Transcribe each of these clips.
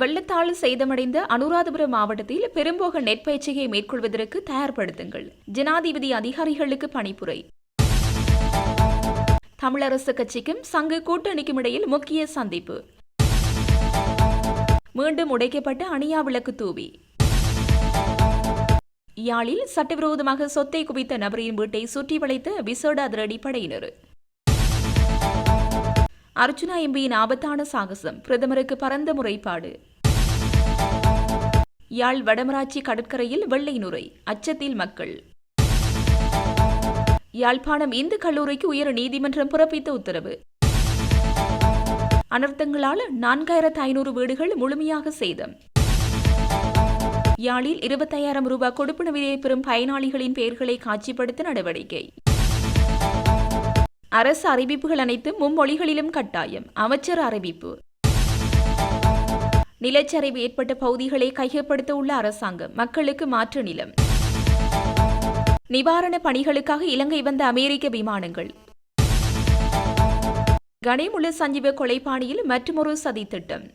வெள்ளத்தால் சேதமடைந்த அனுராதபுரம் மாவட்டத்தில் பெரும்போக நெற்பயிற்சியை மேற்கொள்வதற்கு தயார்படுத்துங்கள். ஜனாதிபதி அதிகாரிகளுக்கு பணிப்புரை. தமிழரசு கட்சிக்கும் சங்க கூட்டணிக்கும் இடையில் முக்கிய சந்திப்பு. மீண்டும் உடைக்கப்பட்ட அணியா விளக்கு தூவி. யாழில் சட்டவிரோதமாக சொத்தை குவித்த நபரின் வீட்டை சுற்றி வளைத்த விசேட அதிரடி படையினர். அர்ஜுனா எம்பியின் ஆபத்தான சாகசம் பிரதமருக்கு பரந்த முறைப்பாடு. யாழ் வடமராட்சி கடற்கரையில் வெள்ளை நுரை அச்சத்தில் மக்கள். யாழ்ப்பாணம் இந்து கல்லூரிக்கு உயர் நீதிமன்றம் பிறப்பித்த உத்தரவு. அனர்த்தங்களால் நான்காயிரத்து ஐநூறு வீடுகள் முழுமையாக சேதம். யாழில் இருபத்தையாயிரம் ரூபாய் கொடுப்பனவிலை பெறும் பயனாளிகளின் பெயர்களை காட்சிப்படுத்த நடவடிக்கை. அரசு அறிவிப்புகள் அனைத்தும் மும்மொழிகளிலும் கட்டாயம். அமைச்சர் அறிவிப்பு. நிலச்சரிவு ஏற்பட்ட பகுதிகளை கையப்படுத்த உள்ள அரசாங்கம் மக்களுக்கு மாற்று நிலம். நிவாரண பணிகளுக்காக இலங்கை வந்த அமெரிக்க விமானங்கள். கனிமுள்ள சஞ்சீவ கொலைப்பாணியில் மற்றுமொரு சதித்திட்டம்.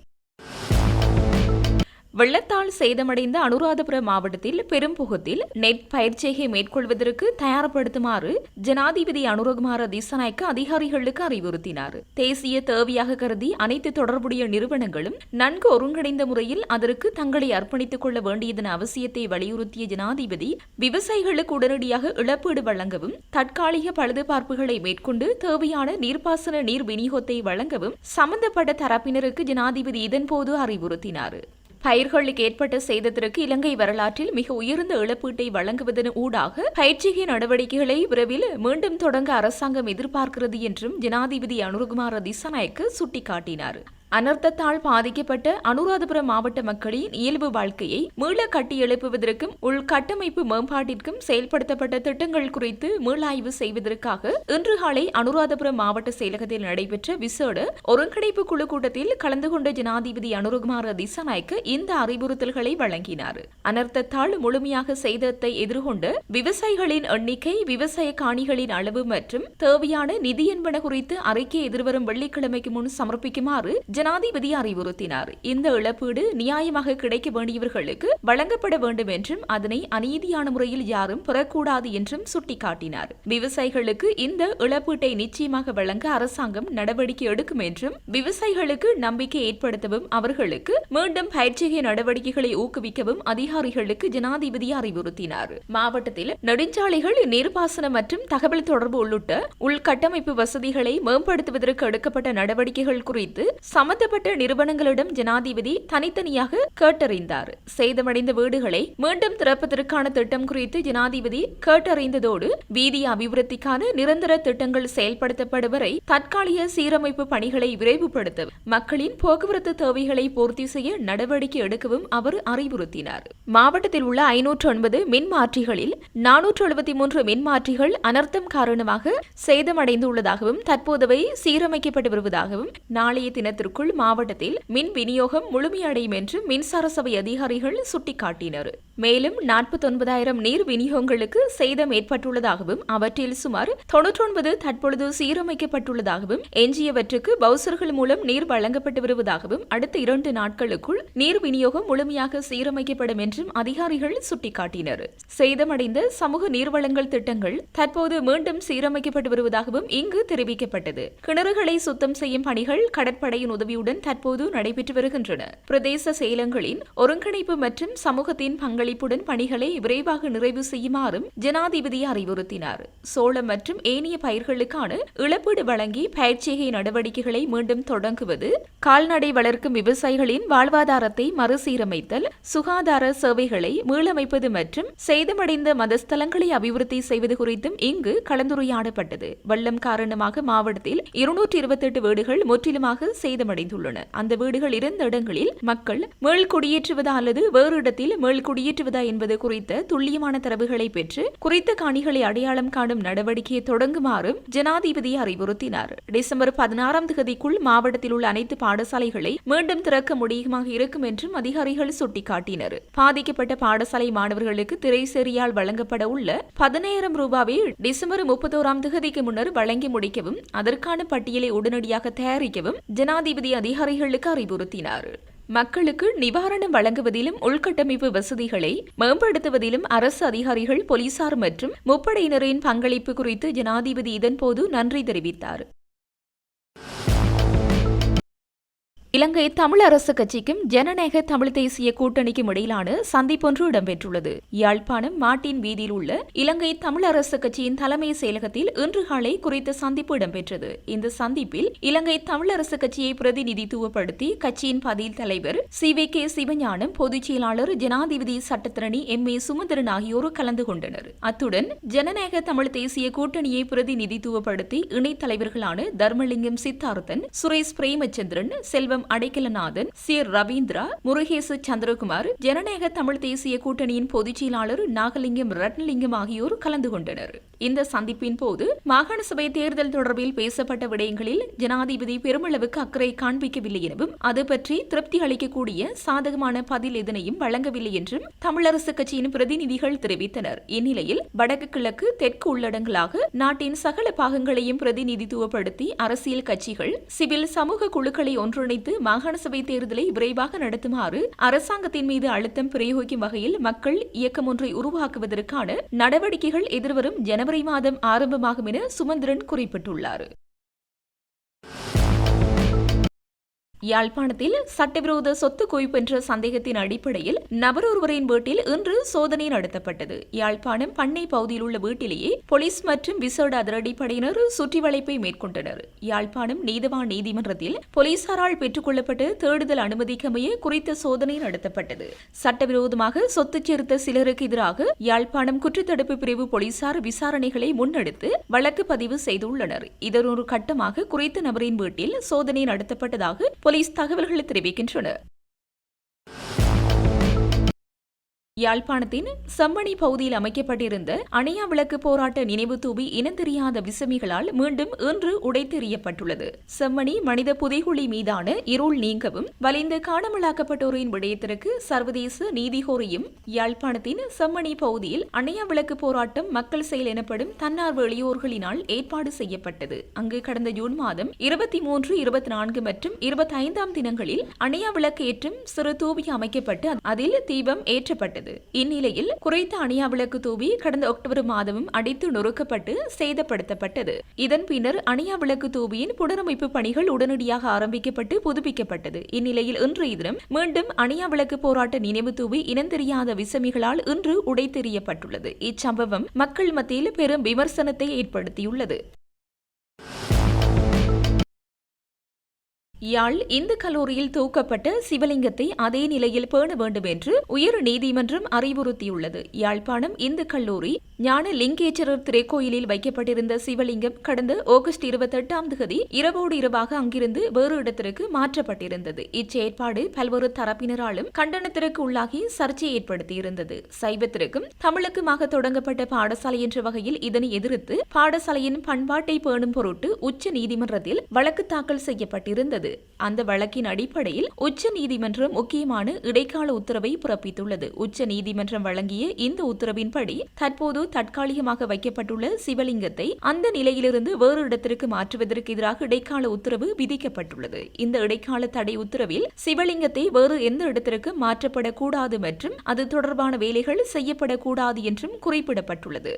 வெள்ளத்தால் சேதமடைந்த அனுராதபுரம் மாவட்டத்தில் பெரும்புகத்தில் நெட் பயிற்சியை மேற்கொள்வதற்கு தயார்படுத்துமாறு ஜனாதிபதி அனுரகுமார திசநாயக்க அதிகாரிகளுக்கு அறிவுறுத்தினார். தேசிய தேவையாக கருதி அனைத்து தொடர்புடைய நிறுவனங்களும் நன்கு ஒருங்கிணைந்த முறையில் அதற்கு தங்களை அர்ப்பணித்துக் கொள்ள வேண்டியதன் அவசியத்தை வலியுறுத்திய ஜனாதிபதி விவசாயிகளுக்கு உடனடியாக இழப்பீடு வழங்கவும் தற்காலிக பழுதுபார்ப்புகளை மேற்கொண்டு தேவையான நீர்ப்பாசன நீர் விநியோகத்தை வழங்கவும் சம்பந்தப்பட்ட தரப்பினருக்கு ஜனாதிபதி இதன்போது அறிவுறுத்தினார். பயிர்களுக்கு ஏற்பட்ட சேதத்திற்கு இலங்கை வரலாற்றில் மிக உயர்ந்த இழப்பீட்டை வழங்குவதன் ஊடாக பயிற்சிகை நடவடிக்கைகளை விரைவில் மீண்டும் தொடங்க அரசாங்கம் எதிர்பார்க்கிறது என்றும் ஜனாதிபதி அனுருகுமார திசநாயக்கு சுட்டிக்காட்டினார். அனர்த்தத்தால் பாதிக்கப்பட்ட அனுராதபுரம் மாவட்ட மக்களின் இயல்பு வாழ்க்கையை மீள கட்டியெழுப்புவதற்கும் உள்கட்டமைப்பு மேம்பாட்டிற்கும் செயல்படுத்தப்பட்ட திட்டங்கள் குறித்து மீளாய்வு செய்வதற்காக இன்று காலை அனுராதபுரம் மாவட்ட செயலகத்தில் நடைபெற்ற விசேட ஒருங்கிணைப்பு குழு கூட்டத்தில் கலந்து கொண்ட ஜனாதிபதி அனுரகுமார் திசாநாயக்கு இந்த அறிவுறுத்தல்களை வழங்கினார். அனர்த்தத்தால் முழுமையாக செய்தத்தை எதிர்கொண்டு விவசாயிகளின் எண்ணிக்கை விவசாய காணிகளின் அளவு மற்றும் தேவையான நிதி என்பன குறித்து அறிக்கை எதிர்வரும் வெள்ளிக்கிழமைக்கு முன் சமர்ப்பிக்குமாறு ஜனாதிபதி அறிவுறுத்தினார். இந்த இழப்பீடு நியாயமாக கிடைக்க வேண்டியவர்களுக்கு வழங்கப்பட வேண்டும் என்றும் அதனை அநீதியான முறையில் யாரும் பெறக்கூடாது என்றும் சுட்டிக்காட்டினார். விவசாயிகளுக்கு இந்த இழப்பீட்டை நிச்சயமாக வழங்க அரசாங்கம் நடவடிக்கை எடுக்கும் என்றும் விவசாயிகளுக்கு நம்பிக்கை ஏற்படுத்தவும் அவர்களுக்கு மீண்டும் பயிற்சிகை நடவடிக்கைகளை ஊக்குவிக்கவும் அதிகாரிகளுக்கு ஜனாதிபதி அறிவுறுத்தினார். மாவட்டத்தில் நெடுஞ்சாலைகள் நீர்ப்பாசனம் மற்றும் தகவல் தொடர்பு உள்ளிட்ட உள்கட்டமைப்பு வசதிகளை மேம்படுத்துவதற்கு எடுக்கப்பட்ட நடவடிக்கைகள் குறித்து சம சம்பந்தப்பட்ட நிறுவனங்களிடம் ஜனாதிபதி தனித்தனியாக கேட்டறிந்தார். சேதமடைந்த வீடுகளை மீண்டும் திறப்பதற்கான திட்டம் குறித்து ஜனாதிபதி கேட்டறிந்ததோடு வீதி அபிவிருத்திக்கான நிரந்தர திட்டங்கள் செயல்படுத்தப்படும் வரை தற்காலிக சீரமைப்பு பணிகளை விரைவுபடுத்த மக்களின் போக்குவரத்து தேவைகளை பூர்த்தி செய்ய நடவடிக்கை எடுக்கவும் அவர் அறிவுறுத்தினார். மாவட்டத்தில் உள்ள ஐநூற்று ஒன்பது மின்மாற்றிகளில் நானூற்று எழுபத்தி மூன்று மின்மாற்றிகள் அனர்த்தம் காரணமாக சேதமடைந்துள்ளதாகவும் தற்போதவை சீரமைக்கப்பட்டு வருவதாகவும் நாளைய தினத்திற்குள் மாவட்டத்தில் மின் விநியோகம் முழுமையடையும் என்று மின்சார சபை அதிகாரிகள் சுட்டிக்காட்டினர். மேலும் நாற்பத்தொன்பதாயிரம் நீர் விநியோகங்களுக்கு சேதம் ஏற்பட்டுள்ளதாகவும் அவற்றில் சுமார் தொன்னூற்றொன்பது தற்பொழுது சீரமைக்கப்பட்டுள்ளதாகவும் எஞ்சியவற்றுக்கு பவுசர்கள் மூலம் நீர் வழங்கப்பட்டு வருவதாகவும் அடுத்த இரண்டு நாட்களுக்குள் நீர் விநியோகம் முழுமையாக சீரமைக்கப்படும் என்றும் அதிகாரிகள் சுட்டிக்காட்டினர். சேதமடைந்த சமூக நீர்வளங்கள் திட்டங்கள் தற்போது மீண்டும் சீரமைக்கப்பட்டு வருவதாகவும் இங்கு தெரிவிக்கப்பட்டது. கிணறுகளை சுத்தம் செய்யும் பணிகள் கடற்படையின் உதவியுடன் தற்போது நடைபெற்று வருகின்றன. பிரதேச சேலங்களின் ஒருங்கிணைப்பு மற்றும் சமூகத்தின் பங்களிப்புடன் பணிகளை விரைவாக நிறைவு செய்யுமாறும் ஜனாதிபதி அறிவுறுத்தினார். சோளம் மற்றும் ஏனைய பயிர்களுக்கான இழப்பீடு வழங்கி பயிற்சிகை நடவடிக்கைகளை மீண்டும் தொடங்குவது கால்நடை வளர்க்கும் விவசாயிகளின் வாழ்வாதாரத்தை மறுசீரமைத்தல் சுகாதார சேவைகளை மீளமைப்பது மற்றும் சேதமடைந்த மதஸ்தலங்களை அபிவிருத்தி செய்வது குறித்தும் இங்கு கலந்துரையாடப்பட்டது. வெள்ளம் காரணமாக மாவட்டத்தில் இருநூற்றி இருபத்தி எட்டு வீடுகள் முற்றிலுமாக சேதமடைந்துள்ளன அந்த வீடுகள் இருந்த இடங்களில் மக்கள் மேல் குடியேற்றுவதா அல்லது வேறு இடத்தில் மேல் குடியேற்றுவதா என்பது குறித்த துல்லியமான தரவுகளை பெற்று குறித்த காணிகளை அடையாளம் காணும் நடவடிக்கையை தொடங்குமாறும் ஜனாதிபதி அறிவுறுத்தினார். டிசம்பர் பதினாறாம் தேதிக்குள் மாவட்டத்தில் உள்ள அனைத்து பாடசாலைகளை மீண்டும் திறக்க முடியுமாக இருக்கும் என்றும் அதிகாரிகள் சுட்டிக்காட்டினர். பாதிக்கப்பட்ட பாடசாலை மாணவர்களுக்கு திரைசேரியால் வழங்கப்பட உள்ள பதினாயிரம் ரூபாவை டிசம்பர் முப்பத்தோராம் தேதிக்கு முன்னர் வழங்கி முடிக்கவும் அதற்கான பட்டியலை உடனடியாக தயாரிக்கவும் ஜனாதிபதி அதிகாரிகளுக்கு அறிவுறுத்தினார். மக்களுக்கு நிவாரணம் வழங்குவதிலும் உள்கட்டமைப்பு வசதிகளை மேம்படுத்துவதிலும் அரசு அதிகாரிகள் போலீசார் மற்றும் முப்படையினரின் பங்களிப்பு குறித்து ஜனாதிபதி இதன்போது நன்றி தெரிவித்தார். இலங்கை தமிழ் அரசு கட்சிக்கும் ஜனநாயக தமிழ் தேசிய கூட்டணிக்கும் இடையிலான சந்திப்பொன்று இடம்பெற்றுள்ளது. யாழ்ப்பாணம் மாட்டின் வீதியில் உள்ள இலங்கை தமிழ் அரசு கட்சியின் தலைமை செயலகத்தில் இன்று காலை குறித்த சந்திப்பு இடம்பெற்றது. இந்த சந்திப்பில் இலங்கை தமிழ் அரசு கட்சியை பிரதிநிதித்துவப்படுத்தி கட்சியின் பதில் தலைவர் சி வி கே சிவஞானம் பொதுச் செயலாளர் ஜனாதிபதி சட்டத்திரணி எம் ஏ சுமந்திரன் ஆகியோர் கலந்து கொண்டனர். அத்துடன் ஜனநாயக தமிழ் தேசிய கூட்டணியை பிரதிநிதித்துவப்படுத்தி இணைத் தலைவர்களான தர்மலிங்கம் சித்தார்த்தன் சுரேஷ் பிரேமச்சந்திரன் செல்வம் அடைக்கலநாதன் சி. ரவீந்திரா முருகேசு சந்திரகுமார் ஜனநாயக தமிழ் தேசிய கூட்டணியின் பொதுச் செயலாளர் நாகலிங்கம் ரத்னலிங்கம் ஆகியோர் கலந்து கொண்டனர். இந்த சந்திப்பின் போது மாகாண சபை தேர்தல் தொடர்பில் பேசப்பட்ட விடயங்களில் ஜனாதிபதி பெருமளவுக்கு அக்கறை காண்பிக்கவில்லை எனவும் அது பற்றி திருப்தி அளிக்கக்கூடிய சாதகமான பதில் எதனையும் வழங்கவில்லை என்றும் தமிழரசு கட்சியின் பிரதிநிதிகள் தெரிவித்தனர். இந்நிலையில் வடக்கு கிழக்கு தெற்கு உள்ளடங்களாக நாட்டின் சகல பாகங்களையும் பிரதிநிதித்துவப்படுத்தி அரசியல் கட்சிகள் சிவில் சமூக குழுக்களை ஒன்றிணைத்து மாகாண சபை தேர்தலை விரைவாக நடத்துமாறு அரசாங்கத்தின் மீது அழுத்தம் பிரயோகிக்கும் வகையில் மக்கள் இயக்கம் ஒன்றை உருவாக்குவதற்கான நடவடிக்கைகள் எதிர்வரும் ஜனவரி மாதம் ஆரம்பமாகும் என சுமந்திரன் குறிப்பிட்டுள்ளார். யாழ்ப்பாணத்தில் சட்டவிரோத சொத்து குவிப்பு என்ற சந்தேகத்தின் அடிப்படையில் நபர் ஒருவரின் வீட்டில் இன்று சோதனை நடத்தப்பட்டது. யாழ்ப்பாணம் பண்ணை பகுதியில் உள்ள வீட்டிலேயே போலீஸ் மற்றும் விசேட அதிரடிப்படையினர் சுற்றி வளைப்பை மேற்கொண்டனர். யாழ்ப்பாணம் நீதவான் நீதிமன்றத்தில் போலீசாரால் பெற்றுக்கொள்ளப்பட்ட தேடுதல் அனுமதிக்கமைய குறித்த சோதனை நடத்தப்பட்டது. சட்டவிரோதமாக சொத்து சேர்த்த சிலருக்கு எதிராக யாழ்ப்பாணம் குற்றத்தடுப்பு பிரிவு போலீசார் விசாரணைகளை முன்னெடுத்து வழக்கு பதிவு செய்துள்ளனர். இதனொரு கட்டமாக குறித்த நபரின் வீட்டில் சோதனை நடத்தப்பட்டதாக போலீஸ் தகவல்கள் தெரிவிக்கின்றன. யாழ்ப்பாணத்தின் செம்மணி பகுதியில் அமைக்கப்பட்டிருந்த அணையா விளக்கு போராட்ட நினைவு தூவி இனந்தெரியாத விசமிகளால் மீண்டும் இன்று உடைத்தெறியப்பட்டுள்ளது. செம்மணி மனித புதைகுழி மீதான இருள் நீங்கவும் வலிந்து காணாமலாக்கப்பட்டோரின் விடயத்திற்கு சர்வதேச நீதி கோரியும் யாழ்ப்பாணத்தின் செம்மணி பகுதியில் அணையா விளக்கு போராட்டம் மக்கள் செயல் எனப்படும் தன்னார்வ வெளியோர்களினால் ஏற்பாடு செய்யப்பட்டது. அங்கு கடந்த ஜூன் மாதம் இருபத்தி மூன்று இருபத்தி நான்கு மற்றும் இருபத்தி ஐந்தாம் தினங்களில் அணையா விளக்கு ஏற்றும் சிறு தூவி அமைக்கப்பட்டு அதில் தீபம் ஏற்றப்பட்டது. உள்ளது இந்நிலையில் குறைத்த அணியா விளக்கு தூவி கடந்த அக்டோபர் மாதமும் அடித்து நொறுக்கப்பட்டு சேதப்படுத்தப்பட்டது. இதன் பின்னர் அணியா விளக்கு தூவியின் புனரமைப்பு பணிகள் உடனடியாக ஆரம்பிக்கப்பட்டு புதுப்பிக்கப்பட்டது. இந்நிலையில் இன்றைய தினம் மீண்டும் அணியா விளக்கு போராட்ட நினைவு தூவி இனந்தெரியாத விசமிகளால் இன்று உடைத்தெறியப்பட்டுள்ளது. இச்சம்பவம் மக்கள் மத்தியில் பெரும் விமர்சனத்தை ஏற்படுத்தியுள்ளது. யாழ் இந்து கல்லூரியில் தூக்கப்பட்ட சிவலிங்கத்தை அதே நிலையில் பேண வேண்டும் என்று உயர் நீதிமன்றம் அறிவுறுத்தியுள்ளது. யாழ்ப்பாணம் இந்து கல்லூரி ஞான லிங்கேச்சரர் திரைக்கோயிலில் வைக்கப்பட்டிருந்த சிவலிங்கம் கடந்த ஆகஸ்ட் இருபத்தி எட்டாம் தேதி இரவோடு இரவாக அங்கிருந்து வேறு இடத்திற்கு மாற்றப்பட்டிருந்தது. இச்செயற்பாடு பல்வேறு தரப்பினராலும் கண்டனத்திற்கு உள்ளாகி சர்ச்சை ஏற்படுத்தியிருந்தது. சைவத்திற்கும் தமிழுக்குமாக தொடங்கப்பட்ட பாடசாலை என்ற வகையில் இதனை எதிர்த்து பாடசாலையின் பண்பாட்டை பேணும் பொருட்டு உச்ச நீதிமன்றத்தில் வழக்கு தாக்கல் செய்யப்பட்டிருந்தது. அந்த வழக்கின் அடிப்படையில் உச்ச நீதிமன்றம் முக்கியமான இடைக்கால உத்தரவை பிறப்பித்துள்ளது. உச்ச நீதிமன்றம் வழங்கிய இந்த உத்தரவின்படி தற்போது தற்காலிகமாக வைக்கப்பட்டுள்ள சிவலிங்கத்தை அந்த நிலையிலிருந்து வேறு இடத்திற்கு மாற்றுவதற்கு எதிராக இடைக்கால உத்தரவு விதிக்கப்பட்டுள்ளது. இந்த இடைக்கால தடை உத்தரவில் சிவலிங்கத்தை வேறு எந்த இடத்திற்கு மாற்றப்படக்கூடாது மற்றும் அது தொடர்பான வேலைகள் செய்யப்படக்கூடாது என்றும் குறிப்பிடப்பட்டுள்ளது.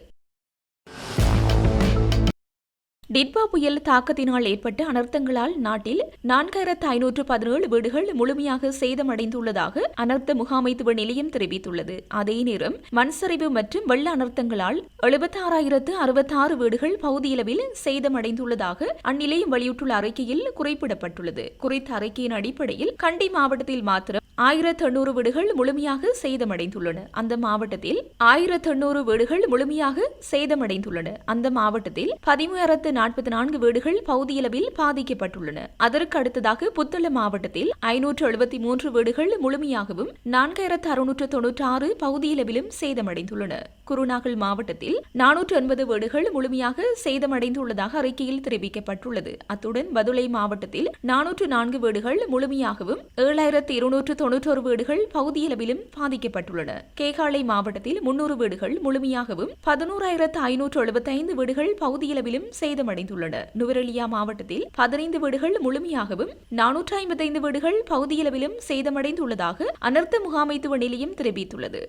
டிட்பா புயல் தாக்கத்தினால் ஏற்பட்ட அனர்த்தங்களால் நாட்டில் நான்காயிரத்து ஐநூற்று பதினேழு வீடுகள் முழுமையாக சேதமடைந்துள்ளதாக அனர்த்த முகாமைத்துவ நிலையம் தெரிவித்துள்ளது. அதே நேரம் மண்சரிவு மற்றும் வெள்ள அனர்த்தங்களால் எழுபத்தாறாயிரத்து அறுபத்தாறு வீடுகள் பகுதியளவில் சேதமடைந்துள்ளதாக அந்நிலையம் வெளியிட்டுள்ள அறிக்கையில் குறிப்பிடப்பட்டுள்ளது. குறித்த அறிக்கையின் அடிப்படையில் கண்டி மாவட்டத்தில் மாத்திரம் ஆயிரத்து எண்ணூறு வீடுகள் முழுமையாக சேதமடைந்துள்ளன. அந்த மாவட்டத்தில் ஆயிரத்து எண்ணூறு வீடுகள் முழுமையாக சேதமடைந்துள்ளன. அந்த மாவட்டத்தில் பதிமூவாயிரத்து நாற்பத்தி நான்கு வீடுகள் பகுதியளவில் பாதிக்கப்பட்டுள்ளன. அதற்கு அடுத்ததாக புத்தள மாவட்டத்தில் ஐநூற்று எழுபத்தி மூன்று வீடுகள் முழுமையாகவும் நான்காயிரத்து அறுநூற்று தொன்னூற்றி ஆறு பகுதியளவிலும் சேதமடைந்துள்ளன. குருநாகல் மாவட்டத்தில் நானூற்று ஒன்பது வீடுகள் முழுமையாக சேதமடைந்துள்ளதாக அறிக்கையில் தெரிவிக்கப்பட்டுள்ளது. அத்துடன் பதுளை மாவட்டத்தில் நானூற்று நான்கு வீடுகள் முழுமையாகவும் ஏழாயிரத்து இருநூற்று தொன்னூற்றொரு வீடுகள் பகுதியளவிலும் பாதிக்கப்பட்டுள்ளன. கேகாலை மாவட்டத்தில் முன்னூறு வீடுகள் முழுமையாகவும் பதினோராயிரத்து ஐநூற்று எழுபத்தைந்து வீடுகள் பகுதியளவிலும் சேதமடை சேதமடைந்துள்ளன நுவரெலியா மாவட்டத்தில் பதினைந்து வீடுகள் முழுமையாகவும் நானூற்று ஐம்பத்தைந்து வீடுகள் பகுதியளவிலும் சேதமடைந்துள்ளதாக அனர்த்த முகாமைத்துவ நிலையம் தெரிவித்துள்ளது.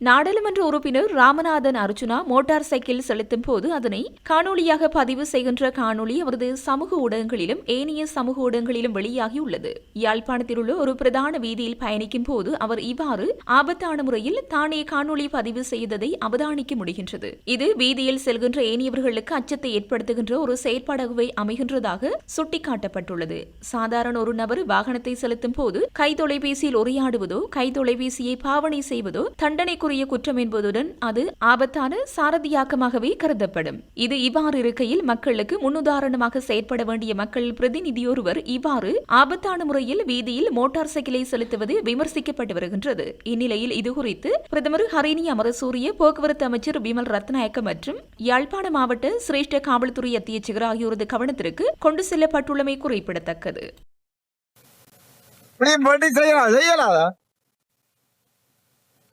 நாடாளுமன்ற உறுப்பினர் ராமநாதன் அர்ஜுனா மோட்டார் சைக்கிள் செலுத்தும் போது அதனை காணொளியாக பதிவு செய்கின்ற காணொளி அவரது சமூக ஊடகங்களிலும் ஏனைய சமூக ஊடகங்களிலும் வெளியாகியுள்ளது. யாழ்ப்பாணத்தில் உள்ள ஒரு பிரதான வீதியில் பயணிக்கும் போது அவர் இவ்வாறு ஆபத்தான முறையில் தானே காணொளி பதிவு செய்ததை அவதானிக்க முடிகின்றது. இது வீதியில் செல்கின்ற ஏனியவர்களுக்கு அச்சத்தை ஏற்படுத்துகின்ற ஒரு செயற்பாடாகவே அமைகின்றதாக சுட்டிக்காட்டப்பட்டுள்ளது. சாதாரண ஒரு நபர் வாகனத்தை செலுத்தும் போது கை தொலைபேசியில் உரையாடுவதோ கை தொலைபேசியை பாவனை செய்வதோ தண்டனை தண்டனைக்குரிய குற்றம் என்பதுடன் அது ஆபத்தான சாரதியாக்கமாகவே கருதப்படும். இது இவ்வாறு இருக்கையில் மக்களுக்கு முன்னுதாரணமாக செயற்பட வேண்டிய மக்கள் பிரதிநிதியொருவர் இவ்வாறு ஆபத்தான முறையில் வீதியில் மோட்டார் சைக்கிளை செலுத்துவது விமர்சிக்கப்பட்டு வருகின்றது. இந்நிலையில் இதுகுறித்து பிரதமர் ஹரிணி அமரசூரிய போக்குவரத்து அமைச்சர் விமல் ரத்நாயக்க மற்றும் யாழ்ப்பாண மாவட்ட சிரேஷ்ட காவல்துறை அத்தியட்சகர் ஆகியோரது கவனத்திற்கு கொண்டு செல்லப்பட்டுள்ளமை குறிப்பிடத்தக்கது.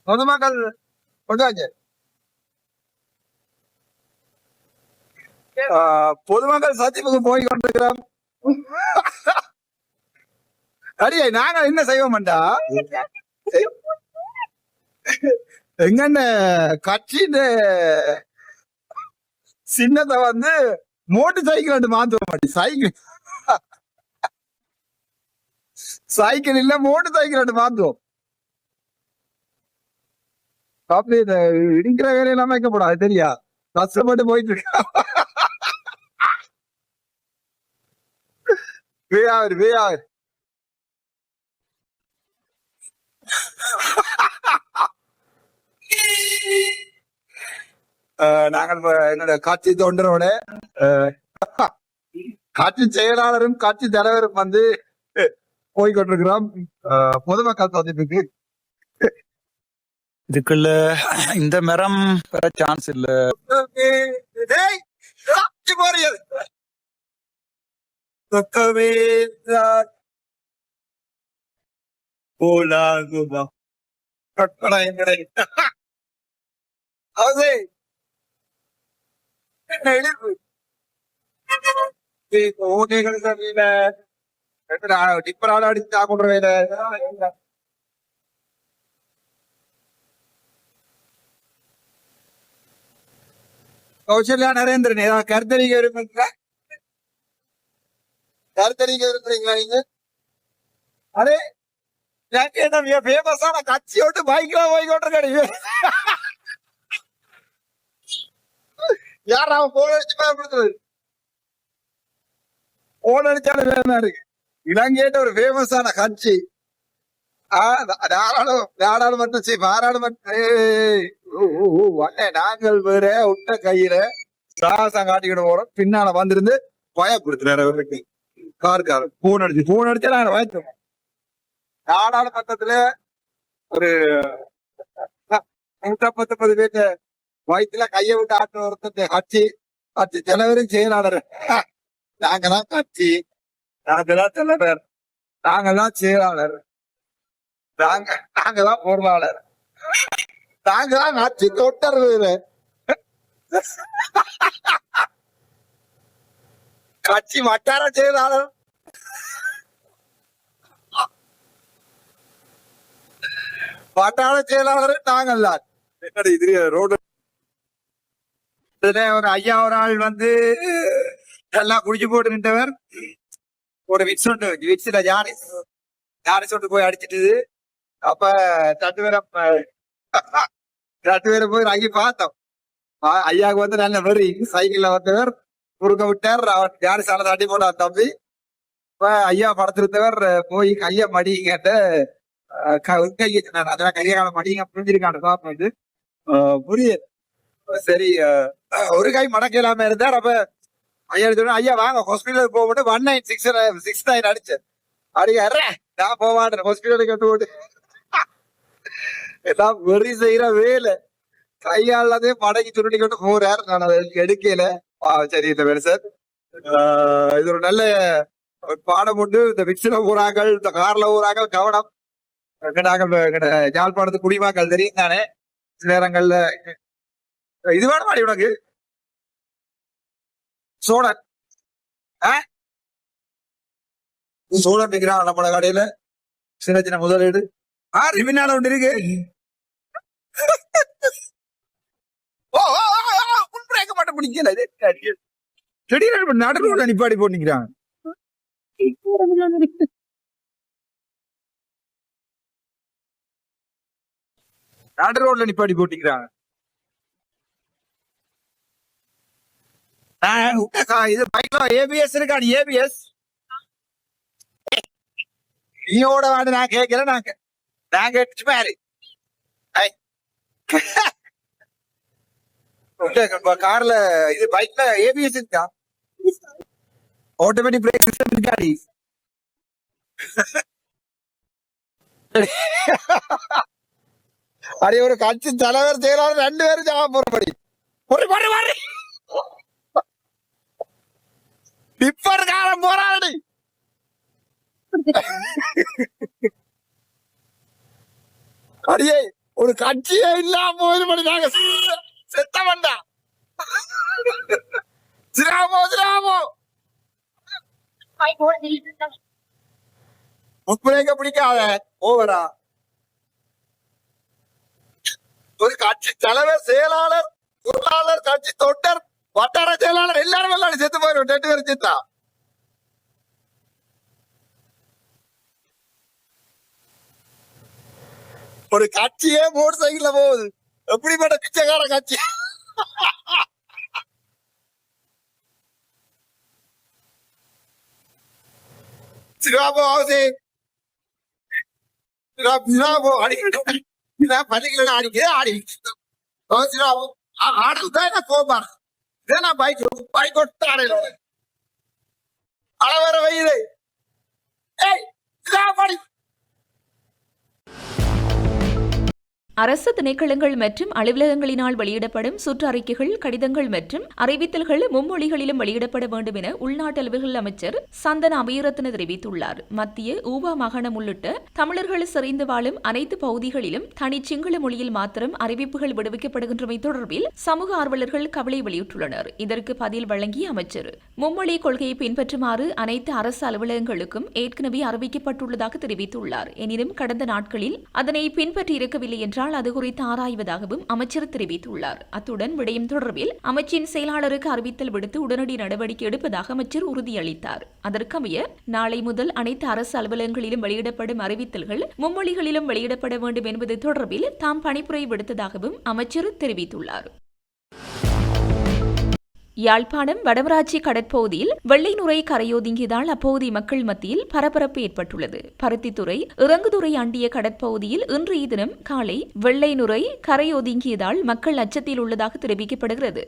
பொதுமக்கள் கொண்டாச்சு பொதுமக்கள் சத்தியமுக்கு போய் கொண்டிருக்கிறோம். அடியே நாங்க என்ன செய்வோம்டா எங்கண்ண கட்சியின் சின்னத்தை வந்து மோட்டர் சைக்கிள் ரெண்டு மாத்துவோம் மாட்டி சைக்கிள். சைக்கிள் இல்ல மோட்டர் சைக்கிள் ரெண்டு மாத்துவோம். அப்படி இந்த இடிக்கிற வேலையெல்லாம் வைக்கப்படாது தெரியா? கஷ்டப்பட்டு போயிட்டு இருக்கா வேயாவர் வேயாவர் நாங்கள் என்னோட காட்சி தொண்டரோட காட்சி செயலாளரும் காட்சி தலைவரும் வந்து போய்கொண்டிருக்கிறோம் பொதுமக்கள் சந்திப்புக்கு. இதுக்குள்ள இந்த மரம் வர சான்ஸ் இல்ல. டிப்பர் ஆளாடி போறியது. கௌசல்யா நரேந்திரன் ஏதாவது கருத்தறிக்கை இருப்பீங்களா கருத்தறிக்கை விரும்புறீங்களா நீங்க? அரே எனக்கு என்ன மிக ஃபேமஸான கட்சியோட்டு பைக்ல போய் கொண்டிருக்காரு யார் அவன் போன் அடிச்சு பயன்படுத்துறது போன் அடிச்சாலும் வேணா இருக்கு. இலங்கையிட்ட ஒரு ஃபேமஸான கட்சி. ஆஹ் நாடாளுமன்றம் சி பாராளுமன்ற நாங்கள் வேற விட்ட கையில சாகசம் காட்டிக்கிட்டு போறோம் பின்னால வந்திருந்து பயப்படுத்துறாரு அவருக்கு கார் கார் போன் அடிச்சு போன் அடிச்சா நாங்க பயத்தோம் நாடாளுமன்றத்துல ஒரு நூத்தி பத்து பேர்த்த வயிற்றுல கையை விட்டு ஆட்டு ஒருத்தர் கட்சி கட்சி தலைவரும் செயலாளர் நாங்க தான் கட்சி நாங்க தான் தலைவர் நாங்க தான் செயலாளர் நாங்க நாங்க தான் பொருளாளர். நாங்க தான் கட்சி தொட்டர் கட்சி வட்டார செயலாளர். வட்டார செயலாளர் நாங்கள் தான் இது ரோடு? ஒரு ஐயா ஒரு ஆள் வந்து எல்லாம் குடிச்சு போட்டு நின்றவர். ஒரு விட்ஸ் ஒன்று விட்ஸ்ல ஜானி. ஜானி சொட்டு போய் அடிச்சிட்டு அப்ப தட்டு பேரம் பேரம் போய் அங்கே பார்த்தோம். ஐயாவுக்கு வந்து நல்ல வெறி. சைக்கிள்ல வந்தவர் குறுக்க விட்டார். அவர் ஜானி சாலை தட்டி போட்டார் தம்பி. இப்ப ஐயா படத்திருந்தவர் போய் கைய மடிங்கிட்ட கையை அதெல்லாம் கையை கால மடிங்க புரிஞ்சிருக்காங்க பாப்பா வந்து புரியுது. சரி ஒரு கை மடக்க இல்லாம இருந்தார். அப்ப ஐயா சொன்னா ஐயா வாங்க ஹாஸ்பிட்டலுக்கு போக one nine six six nine அடிச்சு. அடிக்க நான் போவான் ஹாஸ்பிட்டலுக்கு கட்டு போட்டு. எல்லாம் வெறி செய்யற வேலை. கையாளதே மடக்கி சுருட்டி கொண்டு போறார். நான் அதை எடுக்கல. சரி இந்த வேலை சார். ஆஹ் இது ஒரு நல்ல பாடம் உண்டு. இந்த மிக்சில ஊராக்கள் இந்த கார்ல ஊராக்கள் கவனம். நாங்கள் யாழ்ப்பாணத்து குடிமாக்கள் தெரியும் தானே? சில நேரங்கள்ல இது வேணுமாடி உனக்கு? சோழன். ஆ? சோழன் விற்கிறான் நம்மள கடையில. சின்ன சின்ன முதலீடு. ஆ ரிமினால ஒன்று இருக்கு. ஓ ஓ, ஓ, ஓ, மட்டும் பிடிக்கல இது அடிக்கடி. திடீர்னு இப்ப நிப்பாடி போட்டு நிக்கிறான் நடு ரோட்ல நிப்பாடி போட்டிக்கிறாங்க நான் இது பைக்ல ஏபிஎஸ் இருக்காது ஏபிஎஸ் நீயோட வாடு நான் கேட்கிறேன் நான் கே- நான் கேட்டு பாரு ஐ. உட்டக்கா, கார்ல இது பைக்ல ஏபிஎஸ் இருக்கா? ஆட்டோமேட்டிக் பிரேக் சிஸ்டம் இருக்காடி அடி ஒரு கட்சி தலைவர் செயலாளர் ரெண்டு பேரும் ஜாம போறபடி ஒரு ஒரு ஒரு. டிப்பர் காரம் போராடி அடியே ஒரு கட்சியே இல்லாம போயிருபடி நாங்க செத்த வேண்டாம் சிராமோ சிராமோ. முப்பரேங்க பிடிக்காத ஓவரா. ஒரு கட்சி தலைவர் செயலாளர் பொருளாளர் கட்சி தொண்டர் வட்டார செயலாளர் எல்லாரும் எல்லாம் செத்து போயிடும் ரெண்டு பேரும் செத்தான் ஒரு காட்சியே மோட்டர் சைக்கிள்ல போகுது. எப்படிப்பட்ட பிச்சைக்கார காட்சி? அளவர வயிறு சிவாபோ அரசு திணைக்களங்கள் மற்றும் அலுவலகங்களினால் வெளியிடப்படும் சுற்றறிக்கைகள் கடிதங்கள் மற்றும் அறிவித்தல்கள் மும்மொழிகளிலும் வெளியிடப்பட வேண்டும் என உள்நாட்டு அலுவல்கள் அமைச்சர் சந்தன அபயரத்ன தெரிவித்துள்ளார். மத்திய ஊபா மாகாணம் உள்ளிட்ட தமிழர்கள் சிறைந்து வாழும் அனைத்து பகுதிகளிலும் தனி சிங்கள மொழியில் மாத்திரம் அறிவிப்புகள் விடுவிக்கப்படுகின்றமை தொடர்பில் சமூக ஆர்வலர்கள் கவலை வெளியிட்டுள்ளனர். இதற்கு பதில் வழங்கிய அமைச்சர் மும்மொழி கொள்கையை பின்பற்றுமாறு அனைத்து அரசு அலுவலகங்களுக்கும் ஏற்கனவே அறிவிக்கப்பட்டுள்ளதாக தெரிவித்துள்ளார். எனினும் கடந்த நாட்களில் அதனை பின்பற்றியிருக்கவில்லை என்றார். என்றால் அது குறித்து ஆராய்வதாகவும் அமைச்சர் தெரிவித்துள்ளார். அத்துடன் விடயம் தொடர்பில் அமைச்சின் செயலாளருக்கு அறிவித்தல் விடுத்து உடனடி நடவடிக்கை எடுப்பதாக அமைச்சர் உறுதியளித்தார். அதற்கமைய நாளை முதல் அனைத்து அரசு அலுவலகங்களிலும் வெளியிடப்படும் அறிவித்தல்கள் மும்மொழிகளிலும் வெளியிடப்பட வேண்டும் என்பது தொடர்பில் தாம் பணிபுரை விடுத்ததாகவும் அமைச்சர் தெரிவித்துள்ளார். யாழ்ப்பாணம் வடமராட்சி கடற்பகுதியில் வெள்ளை நுரை கரையொதுங்கியதால் அப்பகுதி மக்கள் மத்தியில் பரபரப்பு ஏற்பட்டுள்ளது. பருத்தித்துறை இறங்குதுறை ஆண்டிய கடற்பகுதியில் இன்றைய தினம் காலை வெள்ளை நுரை கரையொதுங்கியதால் மக்கள் அச்சத்தில் உள்ளதாக தெரிவிக்கப்படுகிறது.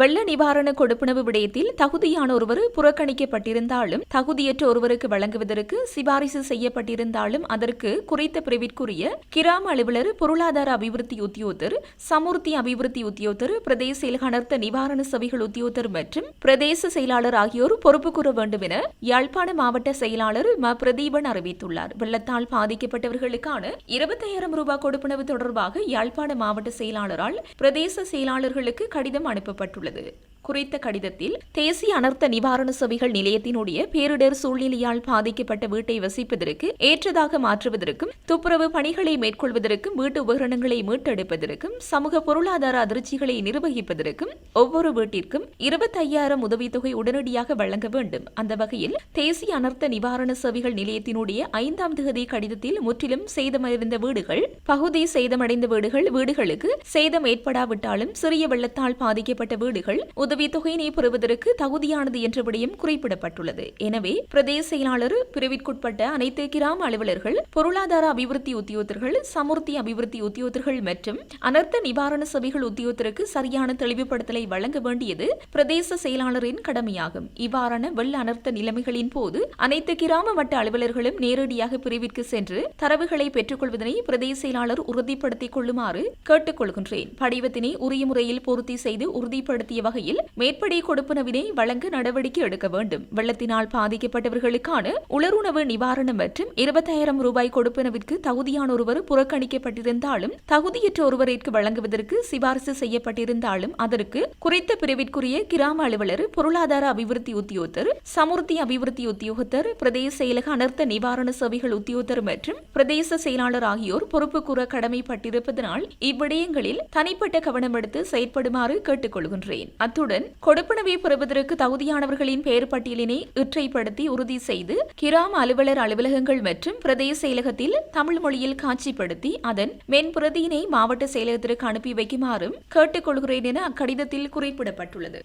வெள்ள நிவாரண கொடுப்பனவு விடயத்தில் தகுதியான ஒருவர் புறக்கணிக்கப்பட்டிருந்தாலும் தகுதியற்ற ஒருவருக்கு வழங்குவதற்கு சிபாரிசு செய்யப்பட்டிருந்தாலும் அதற்கு குறித்த பிரிவிற்குரிய கிராம அலுவலர் பொருளாதார அபிவிருத்தி உத்தியோகத்தர் சமுர்த்தி அபிவிருத்தி உத்தியோகத்தர் பிரதேச செயல்கணர்த்த நிவாரண சபைகள் உத்தியோகத்தர் மற்றும் பிரதேச செயலாளர் ஆகியோர் பொறுப்பு கூற வேண்டும் என யாழ்ப்பாண மாவட்ட செயலாளர் ம. பிரதீபன் அறிவித்துள்ளார். வெள்ளத்தால் பாதிக்கப்பட்டவர்களுக்கான இருபத்தாயிரம் ரூபாய் கொடுப்பனவு தொடர்பாக யாழ்ப்பாண மாவட்ட செயலாளரால் பிரதேச செயலாளர்களுக்கு கடிதம் அனுப்பப்பட்டுள்ளது. உள்ளது குறித்த கடிதத்தில் தேசிய அனர்த்த நிவாரண சபைகள் நிலையத்தினுடைய பேரிடர் சூழ்நிலையால் பாதிக்கப்பட்ட வீட்டை வசிப்பதற்கு ஏற்றதாக மாற்றுவதற்கும் துப்புரவு பணிகளை மேற்கொள்வதற்கும் வீட்டு உபகரணங்களை மீட்டெடுப்பதற்கும் சமூக பொருளாதார அதிர்ச்சிகளை நிர்வகிப்பதற்கும் ஒவ்வொரு வீட்டிற்கும் இருபத்தையாயிரம் உதவித்தொகை உடனடியாக வழங்க வேண்டும். அந்த வகையில் தேசிய அனர்த்த நிவாரண சபைகள் நிலையத்தினுடைய ஐந்தாம் தேதி கடிதத்தில் முற்றிலும் சேதமடைந்த வீடுகள் பகுதி சேதமடைந்த வீடுகள் வீடுகளுக்கு சேதம் ஏற்படாவிட்டாலும் சிறிய வெள்ளத்தால் பாதிக்கப்பட்ட வீடுகள் உதவித்தொகையினை பெறுவதற்கு தகுதியானது என்ற விடயம் குறிப்பிடப்பட்டுள்ளது. எனவே பிரதேச செயலாளர் பிரிவிற்குட்பட்ட அனைத்து கிராம அலுவலர்கள் பொருளாதார அபிவிருத்தி உத்தியோகர்கள் சமுர்த்தி அபிவிருத்தி உத்தியோகர்கள் மற்றும் அனர்த்த நிவாரண சபைகள் உத்தியோகத்திற்கு சரியான தெளிவுபடுத்தலை வழங்க வேண்டியது பிரதேச செயலாளரின் கடமையாகும். இவ்வாறான வெள்ள அனர்த்த நிலைமைகளின் போது அனைத்து கிராம வட்ட அலுவலர்களும் நேரடியாக பிரிவிற்கு சென்று தரவுகளை பெற்றுக்கொள்வதனை பிரதேச செயலாளர் உறுதிப்படுத்திக் கொள்ளுமாறு கேட்டுக் கொள்கின்றேன் படிவத்தினை உரிய முறையில் பூர்த்தி செய்து உறுதிப்படுத்திய வகையில் மேற்படி கொடுப்பனவினை வழங்க நடவடிக்கை எடுக்க வேண்டும். வெள்ளத்தினால் பாதிக்கப்பட்டவர்களுக்கான உலருணவு நிவாரணம் மற்றும் இருபத்தாயிரம் ரூபாய் கொடுப்பனவிற்கு தகுதியான ஒருவர் புறக்கணிக்கப்பட்டிருந்தாலும் தகுதியற்ற ஒருவருக்கு வழங்குவதற்கு சிபாரிசு செய்யப்பட்டிருந்தாலும் அதற்கு குறித்த பிரிவிற்குரிய கிராம அலுவலர் பொருளாதார அபிவிருத்தி உத்தியோகத்தர் சமுர்த்தி அபிவிருத்தி உத்தியோகத்தர் பிரதேச செயலக அனர்த்த நிவாரண சேவைகள் உத்தியோகத்தர் மற்றும் பிரதேச செயலாளர் ஆகியோர் பொறுப்பு கூற கடமைப்பட்டிருப்பதனால் இவ்விடயங்களில் தனிப்பட்ட கவனம் எடுத்து செயற்படுமாறு கேட்டுக்கொள்கின்றேன். அத்துடன் கொடுப்பனவை பெறுவதற்கு தகுதியானவர்களின் பெயர் பட்டியலினை இற்றைப்படுத்தி உறுதி செய்து கிராம அலுவலர் அலுவலகங்கள் மற்றும் பிரதேச செயலகத்தில் தமிழ் மொழியில் காட்சிப்படுத்தி அதன் மென்பிரதியினை மாவட்ட செயலகத்திற்கு அனுப்பி வைக்குமாறும் கேட்டுக்கொள்கிறேன் என அக்கடிதத்தில் குறிப்பிடப்பட்டுள்ளது.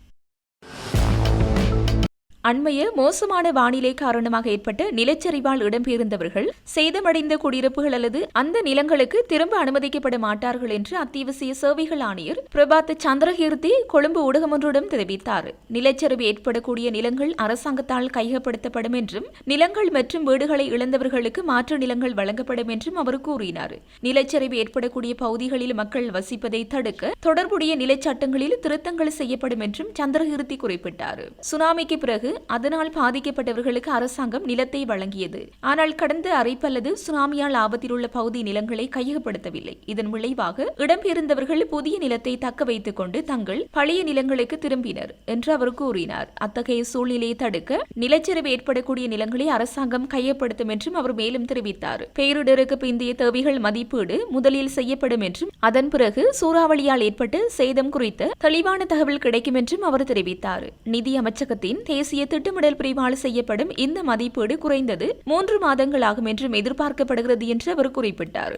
அண்மைய மோசமான வானிலை காரணமாக ஏற்பட்ட நிலச்சரிவால் இடம்பெயர்ந்தவர்கள் சேதமடைந்த குடியிருப்புகள் அல்லது அந்த நிலங்களுக்கு திரும்ப அனுமதிக்கப்பட மாட்டார்கள் என்று அத்தியாவசிய சேவைகள் ஆணையர் பிரபாத் சந்திரகீர்த்தி கொழும்பு ஊடகம் ஒன்றிடம் தெரிவித்தார். நிலச்சரிவு ஏற்படக்கூடிய நிலங்கள் அரசாங்கத்தால் கையகப்படுத்தப்படும் என்றும் நிலங்கள் மற்றும் வீடுகளை இழந்தவர்களுக்கு மாற்று நிலங்கள் வழங்கப்படும் என்றும் அவர் கூறினார். நிலச்சரிவு ஏற்படக்கூடிய பகுதிகளில் மக்கள் வசிப்பதை தடுக்க தொடர்புடைய நிலச்சட்டங்களில் திருத்தங்கள் செய்யப்படும் என்றும் சந்திரகீர்த்தி குறிப்பிட்டார். சுனாமிக்கு பிறகு அதனால் பாதிக்கப்பட்டவர்களுக்கு அரசாங்கம் நிலத்தை வழங்கியது. ஆனால் கடந்த அரைப்பல்லது சுனாமியால் ஆபத்தில் உள்ள பகுதி நிலங்களை கையகப்படுத்தவில்லை. இதன் விளைவாக இடம்பெயர்ந்தவர்கள் புதிய நிலத்தை தக்க வைத்துக் கொண்டு தங்கள் பழைய நிலங்களுக்கு திரும்பினர் என்று அவர் கூறினார். அத்தகைய சூழ்நிலையை தடுக்க நிலச்சரிவு ஏற்படக்கூடிய நிலங்களை அரசாங்கம் கையப்படுத்தும் என்றும் அவர் மேலும் தெரிவித்தார். பேரிடருக்கு பிந்தைய தேவைகள் மதிப்பீடு முதலில் செய்யப்படும் என்றும் அதன் பிறகு சூறாவளியால் ஏற்பட்ட சேதம் குறித்த தெளிவான தகவல் கிடைக்கும் என்றும் அவர் தெரிவித்தார். நிதி அமைச்சகத்தின் தேசிய திட்டமிடல் பிரிவால் செய்யப்படும் இந்த மதிப்பீடு குறைந்தது மூன்று மாதங்களாகும் என்றும் எதிர்பார்க்கப்படுகிறது என்று அவர் குறிப்பிட்டார்.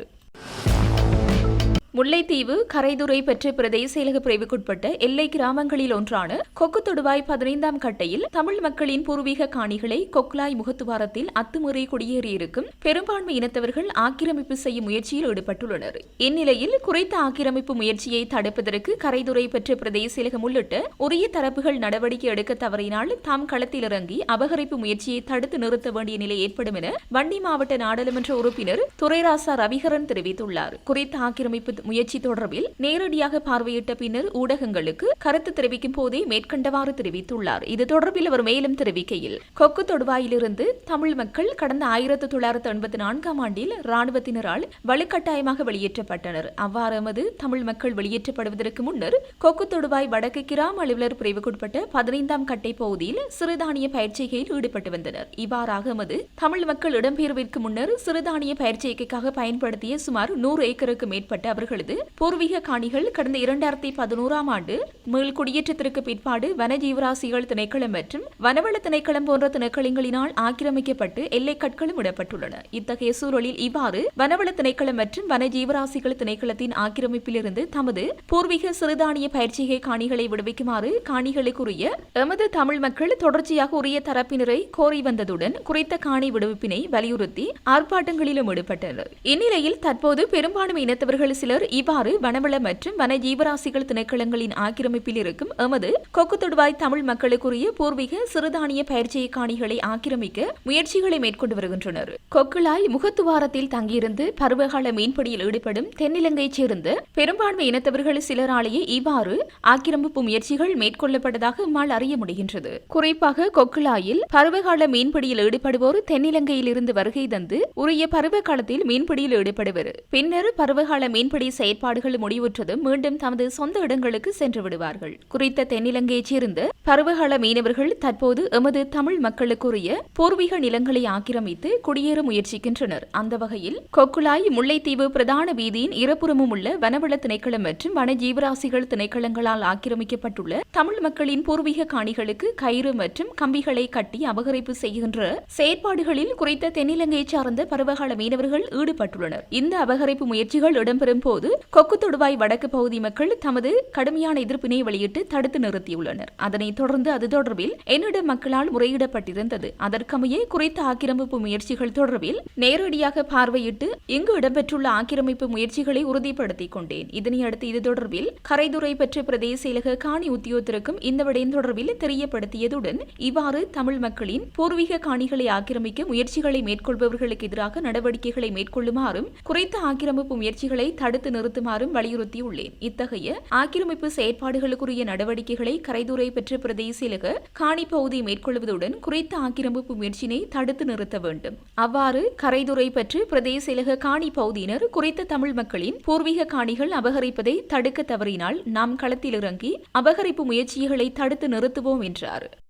முல்லைத்தீவு கரைதுறை பெற்ற பிரதேச செயலக பிரிவுக்குட்பட்ட எல்லை கிராமங்களில் ஒன்றான கொக்கு தொடுவாய் பதினைந்தாம் கட்டையில் தமிழ் மக்களின் பூர்வீக காணிகளை கொக்லாய் முகத்துவாரத்தில் அத்துமுறை குடியேறியிருக்கும் பெரும்பான்மை இனத்தவர்கள் ஆக்கிரமிப்பு செய்யும் முயற்சியில் ஈடுபட்டுள்ளனர். இந்நிலையில் குறைத்த ஆக்கிரமிப்பு முயற்சியை தடுப்பதற்கு கரைதுறை பெற்ற பிரதேச செயலகம் உள்ளிட்ட உரிய தரப்புகள் நடவடிக்கை எடுக்க தவறினால் தாம் களத்தில் இறங்கி அபகரிப்பு முயற்சியை தடுத்து நிறுத்த வேண்டிய நிலை ஏற்படும் என வன்னி மாவட்ட நாடாளுமன்ற உறுப்பினர் துரைராசா ரவிகரன் தெரிவித்துள்ளார். குறித்த ஆக்கிரமிப்பு முயற்சி தொடர்பில் நேரடியாக பார்வையிட்ட பின்னர் ஊடகங்களுக்கு கருத்து தெரிவிக்கும் போதே மேற்கண்டவாறு தெரிவித்துள்ளார். இது தொடர்பில் அவர் மேலும் தெரிவிக்கையில் கொக்கு தொடுவாயிலிருந்து தமிழ் மக்கள் கடந்த ஆயிரத்து தொள்ளாயிரத்து எண்பத்தி நான்காம் ஆண்டில் ராணுவத்தினரால் வலுக்கட்டாயமாக வெளியேற்றப்பட்டனர். அவ்வாறு எமது தமிழ் மக்கள் வெளியேற்றப்படுவதற்கு முன்னர் கொக்கு தொடுவாய் வடக்கு கிராம அலுவலர் பிரிவுக்குட்பட்ட பதினைந்தாம் கட்டை பகுதியில் சிறுதானிய பயிற்சிகையில் ஈடுபட்டு வந்தனர். இவ்வாறாக எமது தமிழ் மக்கள் இடம்பெயர்விற்கு முன்னர் சிறுதானிய பயிற்சிகைக்காக பயன்படுத்திய சுமார் நூறு ஏக்கருக்கு மேற்பட்ட அவர்கள் அவர்களது பூர்வீக காணிகள் கடந்த இரண்டாயிரத்தி பதினோராம் ஆண்டு மீள் குடியேற்றத்திற்கு பிற்பாடு வனஜீவராசிகள் திணைக்களம் மற்றும் வனவள திணைக்களம் போன்ற திணைக்களங்களினால் ஆக்கிரமிக்கப்பட்டு எல்லை கற்களும் இடப்பட்டுள்ளன இத்தகைய சூழலில் இவ்வாறு வனவள திணைக்களம் மற்றும் வனஜீவராசிகள் திணைக்களத்தின் ஆக்கிரமிப்பிலிருந்து தமது பூர்வீக சிறுதானிய பயிற்சிகை காணிகளை விடுவிக்குமாறு காணிகளுக்குரிய எமது தமிழ் மக்கள் தொடர்ச்சியாக உரிய தரப்பினரை கோரி வந்ததுடன் குறித்த காணி விடுவிப்பினை வலியுறுத்தி ஆர்ப்பாட்டங்களிலும் ஈடுபட்டனர். இந்நிலையில் தற்போது பெரும்பான்மை இனத்தவர்கள் சிலர் இவ்வாறு வனவள மற்றும் வன ஜீவராசிகள் திணைக்களங்களின் ஆக்கிரமிப்பில் இருக்கும் எமது கொக்கு தொடுவாய் தமிழ் மக்களுக்குரிய பூர்வீக சிறுதானிய பயிற்சியை காணிகளை ஆக்கிரமிக்க முயற்சிகளை மேற்கொண்டு வருகின்றனர். கொக்குளாய் முகத்துவாரத்தில் தங்கியிருந்து பருவகால மீன்பிடியில் ஈடுபடும் தென்னிலங்கையைச் சேர்ந்த பெரும்பான்மை இனத்தவர்கள் சிலராலேயே இவ்வாறு ஆக்கிரமிப்பு முயற்சிகள் மேற்கொள்ளப்பட்டதாக நம்மால் அறிய முடிகின்றது. குறிப்பாக கொக்குளாயில் பருவகால மீன்பிடியில் ஈடுபடுவோர் தென்னிலங்கையில் இருந்து வருகை தந்து உரிய பருவ காலத்தில் மீன்பிடியில் ஈடுபடுவர். பின்னர் பருவகால மீன்பிடி செயற்பாடுகள் முடிவுற்றதும் மீண்டும் தமது சொந்த இடங்களுக்கு சென்று விடுவார்கள். குறித்த தென்னிலங்கையைச் சேர்ந்த பருவகால மீனவர்கள் தற்போது எமது தமிழ் மக்களுக்குரிய பூர்வீக நிலங்களை ஆக்கிரமித்து குடியேற முயற்சிக்கின்றனர். அந்த வகையில் கொக்குலாய் முல்லைத்தீவு பிரதான வீதியின் இருபுறமும் உள்ள வனவள திணைக்களம் மற்றும் வன ஜீவராசிகள் திணைக்களங்களால் ஆக்கிரமிக்கப்பட்டுள்ள தமிழ் மக்களின் பூர்வீக காணிகளுக்கு கயிறு மற்றும் கம்பிகளை கட்டி அபகரிப்பு செய்கின்ற செயற்பாடுகளில் குறித்த தென்னிலங்கையைச் சார்ந்த பருவகால மீனவர்கள் ஈடுபட்டுள்ளனர். இந்த அபகரிப்பு முயற்சிகள் இடம்பெறும் போது கொக்கு தொடுவாய் வடக்கு பகுதி மக்கள் தமது கடுமையான எதிர்ப்பினை வெளியிட்டு தடுத்து நிறுத்தியுள்ளனர். அதனைத் தொடர்ந்து அது தொடர்பில் என்னிட மக்களால் முறையிடப்பட்டிருந்தது. அதற்கமைய குறைத்த ஆக்கிரமிப்பு முயற்சிகள் தொடர்பில் நேரடியாக பார்வையிட்டு இங்கு இடம்பெற்றுள்ள ஆக்கிரமிப்பு முயற்சிகளை உறுதிப்படுத்திக் கொண்டேன். இதனையடுத்து இது தொடர்பில் கரைதுறை பெற்ற பிரதேச செயலக காணி உத்தியோகத்திற்கும் இந்த விடயம் தொடர்பில் தெரியப்படுத்தியதுடன் இவ்வாறு தமிழ் மக்களின் பூர்வீக காணிகளை ஆக்கிரமிக்க முயற்சிகளை மேற்கொள்பவர்களுக்கு எதிராக நடவடிக்கைகளை மேற்கொள்ளுமாறும் குறைத்த ஆக்கிரமிப்பு முயற்சிகளை தடுத்து தடுத்து நிறுத்துமாறும் வலியுறுத்தியுள்ளேன். இத்தகைய ஆக்கிரமிப்பு செயற்பாடுகளுக்குரிய நடவடிக்கைகளை கரைதுறை பெற்ற பிரதேசிலக காணி பகுதி மேற்கொள்வதுடன் குறித்த ஆக்கிரமிப்பு முயற்சியினை தடுத்து நிறுத்த வேண்டும். அவ்வாறு கரைதுறை பெற்று பிரதேசிலக காணி பகுதியினர் குறித்த தமிழ் மக்களின் பூர்வீக காணிகள் அபகரிப்பதை தடுக்க தவறினால் நாம் களத்தில் இறங்கி அபகரிப்பு முயற்சிகளை தடுத்து நிறுத்துவோம் என்றார்.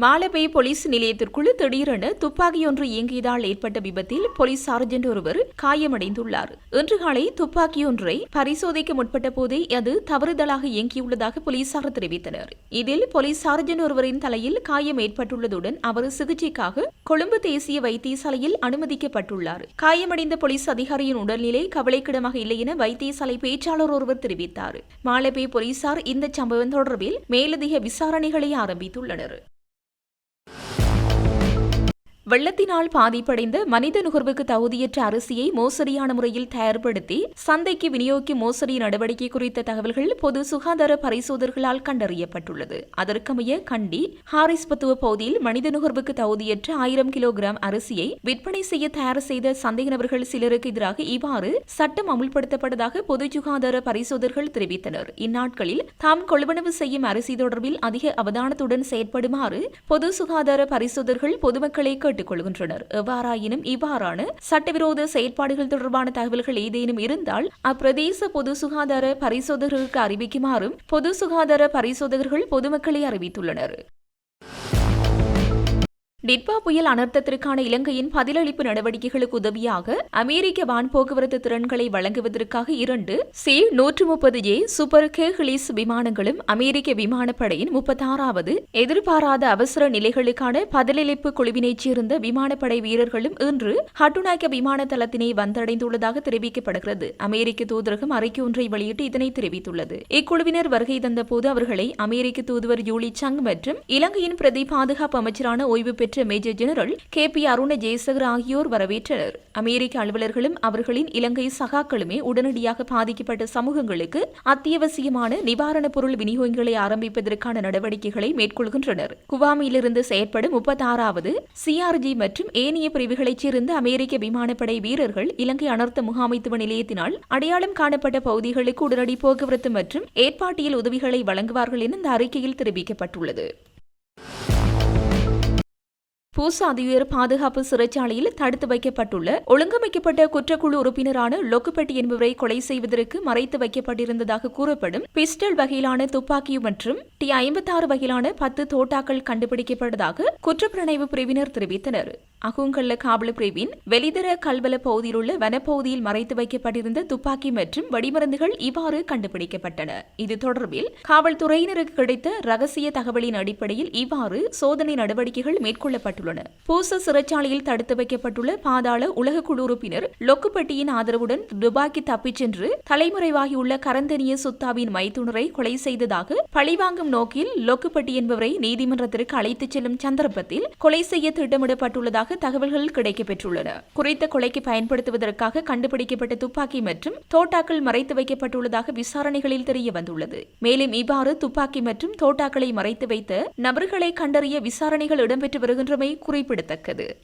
மாலபே போலீஸ் நிலையத்திற்குள் திடீரென துப்பாக்கியொன்று இயங்கியதால் ஏற்பட்ட விபத்தில் போலீஸ் சார்ஜென்ட் ஒருவர் காயமடைந்துள்ளார். இன்று காலை துப்பாக்கியொன்றை பரிசோதிக்க முற்பட்ட போதே அது தவறுதலாக இயங்கியுள்ளதாக போலீசார் தெரிவித்தனர். இதில் போலீஸ் சார்ஜென்ட் ஒருவரின் தலையில் காயம் ஏற்பட்டுள்ளதுடன் அவர் சிகிச்சைக்காக கொழும்பு தேசிய வைத்தியசாலையில் அனுமதிக்கப்பட்டுள்ளார். காயமடைந்த போலீஸ் அதிகாரியின் உடல்நிலை கவலைக்கிடமாக இல்லை என வைத்தியசாலை பேச்சாளர் ஒருவர் தெரிவித்தார். மாலபே போலீசார் இந்த சம்பவம் தொடர்பில் மேலதிக விசாரணைகளை ஆரம்பித்துள்ளனர். வெள்ளத்தினால் பாதிப்படைந்த மனித நுகர்வுக்கு தகுதியற்ற அரிசியை மோசடியான முறையில் தயார்படுத்தி சந்தைக்கு விநியோகிக்கும் மோசடி நடவடிக்கை குறித்த தகவல்கள் பொது சுகாதார பரிசோதர்களால் கண்டறியப்பட்டுள்ளது. அதற்கமைய கண்டி ஹாரிஸ்பத்துவ பகுதியில் மனித நுகர்வுக்கு தகுதியற்ற ஆயிரம் கிலோகிராம் அரிசியை விற்பனை செய்ய தயார் செய்த சந்தேக நபர்கள் சிலருக்கு எதிராக இவ்வாறு சட்டம் அமுல்படுத்தப்பட்டதாக பொது சுகாதார பரிசோதர்கள் தெரிவித்தனர். இந்நாட்களில் தாம் கொள்வனவு செய்யும் அரிசி தொடர்பில் அதிக அவதானத்துடன் செயற்படுமாறு பொது சுகாதார பரிசோதர்கள் பொதுமக்களை கேட்டுக் கொள்கின்றனர். எவ்வாறாயினும் இவ்வாறான சட்டவிரோத செயற்பாடுகள் தொடர்பான தகவல்கள் ஏதேனும் இருந்தால் அப்பிரதேச பொது சுகாதார பரிசோதகர்களுக்கு அறிவிக்குமாறும் பொது சுகாதார பரிசோதகர்கள் பொதுமக்களை அறிவித்துள்ளனர். டிட்பா புயல் அனர்த்தத்திற்கான இலங்கையின் பதிலளிப்பு நடவடிக்கைகளுக்கு உதவியாக அமெரிக்க வான் போக்குவரத்து திறன்களை வழங்குவதற்காக இரண்டு சி நூற்று முப்பது ஏ சூப்பர் கேஹ்லிஸ் விமானங்களும் அமெரிக்க விமானப்படையின் முப்பத்தாறாவது எதிர்பாராத அவசர நிலைகளுக்கான பதிலளிப்பு குழுவினைச் சேர்ந்த விமானப்படை வீரர்களும் இன்று ஹட்டுநாயக்க விமான தளத்தினை வந்தடைந்துள்ளதாக தெரிவிக்கப்படுகிறது. அமெரிக்க தூதரகம் அறிக்கை ஒன்றை வெளியிட்டு இதனை தெரிவித்துள்ளது. இக்குழுவினர் வருகை தந்தபோது அவர்களை அமெரிக்க தூதுவர் யூலி சங் மற்றும் இலங்கையின் பிரதி பாதுகாப்பு அமைச்சரான ஓய்வு பெற்ற major general K P Aruna Jayasekar ஆகியோர் வரவேற்றனர். அமெரிக்க அலுவலர்களும் அவர்களின் இலங்கை சகாக்களுமே உடனடியாக பாதிக்கப்பட்ட சமூகங்களுக்கு அத்தியாவசியமான நிவாரணப் பொருள் விநியோகங்களை ஆரம்பிப்பதற்கான நடவடிக்கைகளை மேற்கொள்கின்றனர். குவாமியிலிருந்து செயற்படும் முப்பத்தாறாவது சிஆர்ஜி மற்றும் ஏனைய பிரிவுகளைச் சேர்ந்த அமெரிக்க விமானப்படை வீரர்கள் இலங்கை அனர்த்த முகாமைத்துவ நிலையத்தினால் அடையாளம் காணப்பட்ட பகுதிகளுக்கு உடனடி போக்குவரத்து மற்றும் ஏற்பாட்டியல் உதவிகளை வழங்குவார்கள் என இந்த அறிக்கையில் தெரிவிக்கப்பட்டுள்ளது. பூசா பாதுகாப்பு சிறைச்சாலையில் தடுத்து வைக்கப்பட்டுள்ள ஒழுங்கமைக்கப்பட்ட குற்றக்குழு உறுப்பினரான லொக்குப்பட்டி என்பவரை கொலை செய்வதற்கு மறைத்து வைக்கப்பட்டிருந்ததாக கூறப்படும் பிஸ்டல் வகையிலான துப்பாக்கி மற்றும் டி ஐம்பத்தாறு வகையிலான பத்து தோட்டாக்கள் கண்டுபிடிக்கப்பட்டதாக குற்றப்புலனாய்வு பிரிவினர் தெரிவித்தனர். அகுங்கல்ல காவல பிரிவின் வெளிதர கல்வல பகுதியில் உள்ள வனப்பகுதியில் மறைத்து வைக்கப்பட்டிருந்த துப்பாக்கி மற்றும் வெடிமருந்துகள் இவ்வாறு கண்டுபிடிக்கப்பட்டன. இது தொடர்பில் காவல்துறையினருக்கு கிடைத்த ரகசிய தகவலின் அடிப்படையில் இவ்வாறு சோதனை நடவடிக்கைகள் மேற்கொள்ளப்பட்டுள்ளன. பூச சிறைச்சாலையில் தடுத்து வைக்கப்பட்டுள்ள பாதாள உலக குழு உறுப்பினர் லொக்குப்பட்டியின் ஆதரவுடன் துபாக்கி தப்பிச் சென்று தலைமறைவாகியுள்ள கரந்தனிய சுத்தாவின் மைத்துனரை கொலை செய்ததாக பழிவாங்கும் நோக்கில் லொக்குப்பட்டி என்பவரை நீதிமன்றத்திற்கு அழைத்துச் செல்லும் சந்தர்ப்பத்தில் கொலை செய்ய திட்டமிடப்பட்டுள்ளதாக தகவல்கள் கிடைக்கப்பெற்றுள்ளன. குறித்த கொலைக்கு பயன்படுத்துவதற்காக கண்டுபிடிக்கப்பட்ட துப்பாக்கி மற்றும் தோட்டாக்கள் மறைத்து வைக்கப்பட்டுள்ளதாக விசாரணைகளில் தெரிய வந்துள்ளது மேலும் இவ்வாறு துப்பாக்கி மற்றும் தோட்டாக்களை மறைத்து வைத்த நபர்களை கண்டறிய விசாரணைகள் இடம்பெற்று வருகின்றமை குறிப்பிடத்தக்கது.